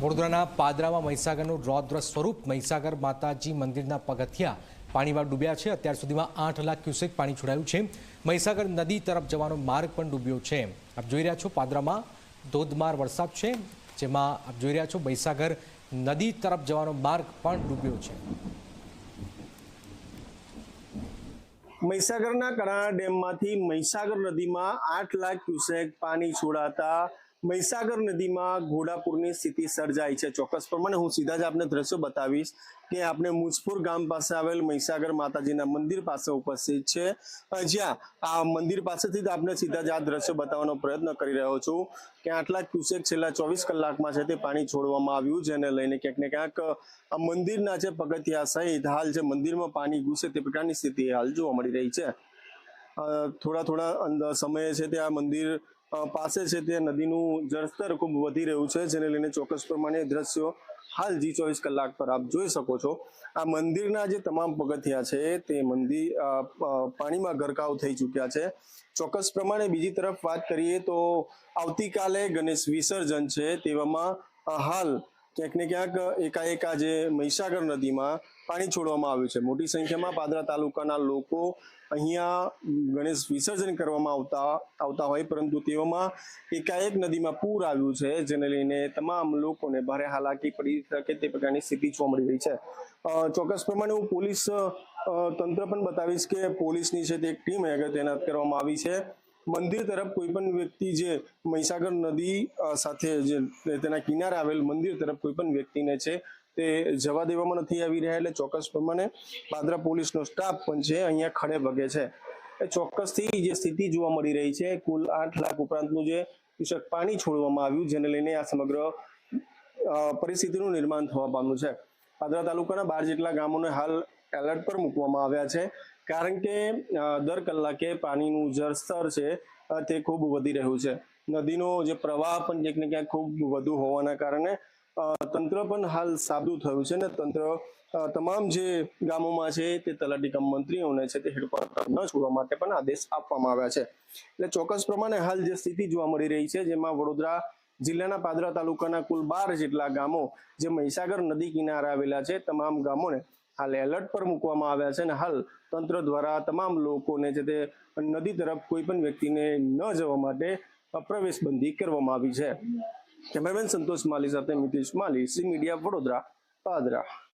વડોદરાના પાદરામાં મહીસાગરનું રૌદ્ર સ્વરૂપ. મહીસાગર માતાજી મંદિરના પગથિયા પાણીમાં ડૂબ્યા છે. અત્યાર સુધીમાં આઠ લાખ ક્યુસેક પાણી છોડાયું છે. મહીસાગર નદી તરફ જવાનો માર્ગ પણ ડૂબ્યો છે. આપ જોઈ રહ્યા છો પાદરામાં ધોધમાર વરસાદ છે, જેમાં આપ જોઈ રહ્યા છો મહીસાગર નદી તરફ જવાનો માર્ગ પણ ડૂબ્યો છે. મહીસાગરના કડાણા ડેમમાંથી મહીસાગર નદીમાં આઠ લાખ ક્યુસેક પાણી છોડાતા મહીસાગર નદીમાં ઘોડાપુરની સ્થિતિ સર્જાઈ છે. ચોક્કસ પ્રમાણે હું સીધા જ આપને દ્રશ્યો બતાવીશ કે આપણે મુજપુર ગામ પાસે આવેલ મહીસાગર માતાજીના મંદિર પાસે ઉપસ્થિત છે. જ્યાં આ મંદિર પાસેથી જ આપને સીધા જ આ દ્રશ્યો બતાવવાનો પ્રયત્ન કરી રહ્યો છું કે આટલા ક્યુસેક છેલ્લા ચોવીસ કલાકમાં છે તે પાણી છોડવામાં આવ્યું જેને લઈને ક્યાંક ને ક્યાંક આ મંદિરના જે પગથિયા સહિત હાલ જે મંદિરમાં પાણી ઘૂસે તે પ્રકારની સ્થિતિ હાલ જોવા મળી રહી છે. થોડા થોડા સમયે છે તે આ મંદિર પાસે છે તે નદીનું જળસ્તર ખૂબ વધી રહ્યું છે, જેને લઈને ચોક્કસ પ્રમાણે દ્રશ્યો હાલ જી ચોવીસ કલાક પર આપ જોઈ શકો છો. આ મંદિરના જે તમામ પગથિયા છે, તે મંદિર પાણીમાં ગરકાવ થઈ ચૂક્યા છે. ચોક્કસ પ્રમાણે બીજી તરફ વાત કરીએ તો આવતીકાલે ગણેશ વિસર્જન છે, તેવામાં હાલ ક્યાંક ને ક્યાંક એકાએક આજે મહીસાગર નદીમાં પાણી છોડવામાં આવ્યું છે. મોટી સંખ્યામાં પાદરા તાલુકાના લોકો અહીંયા ગણેશ વિસર્જન કરવામાં આવતા આવતા હોય, પરંતુ તેઓમાં એકાએક નદીમાં પૂર આવ્યું છે, જેને લઈને તમામ લોકોને ભારે હાલાકી પડી શકે તે પ્રકારની સ્થિતિ જોવા મળી રહી છે. ચોક્કસ પ્રમાણે હું પોલીસ તંત્ર પણ બતાવીશ કે પોલીસની છે તે એક ટીમ આગળ તૈનાત કરવામાં આવી છે. મંદિર તરફ કોઈ પણ વ્યક્તિ જે મહીસાગર નદી સાથે જે તેના કિનારે આવેલ મંદિર તરફ કોઈ પણ વ્યક્તિને છે તે જવા દેવામાં નથી આવી રહ્યા એટલે ચોક્કસ પ્રમાણે પાદરા પોલીસનો સ્ટાફ પણ છે અહીંયા ખડે ભગે છે. એ ચોક્કસથી જે સ્થિતિ જોવા મળી રહી છે, કુલ આઠ લાખ ઉપરાંતનું જે કૃષક પાણી છોડવામાં આવ્યું જેને લઈને આ સમગ્ર પરિસ્થિતિનું નિર્માણ થવા પામ્યું છે. પાદરા તાલુકાના બાર જેટલા ગામોને હાલ એલર્ટ પર મૂકવામાં આવ્યા છે. કારણ કે દર કલાકે પાણીનું જળસ્તર છે તે ખૂબ વધી રહ્યું છે. નદીનો જે પ્રવાહ પણ ક્યાંક ને ક્યાંક ખૂબ વધુ હોવાના કારણે તંત્ર પણ હાલ સાબદું થયું છે ને તંત્ર તમામ જે ગામોમાં છે તે તલાટીકમ મંત્રીઓને છે તે હેડક્વાર્ટર ન છોડવા માટે પણ આદેશ આપવામાં આવ્યા છે. એટલે ચોક્કસ પ્રમાણે હાલ જે સ્થિતિ જોવા મળી રહી છે, જેમાં વડોદરા જિલ્લાના પાદરા તાલુકાના કુલ બાર જેટલા ગામો, જે મહીસાગર નદી કિનારે આવેલા છે, તમામ ગામોને હાલ એલર્ટ પર મૂકવામાં આવ્યા છે અને હાલ તંત્ર દ્વારા તમામ લોકોને જે તે નદી તરફ કોઈ પણ વ્યક્તિને ન જવા માટે પ્રવેશ બંધી કરવામાં આવી છે. કેમેરામેન સંતોષ માલી સાથે મિતેશ માલી સી મીડિયા, વડોદરા, પાદરા.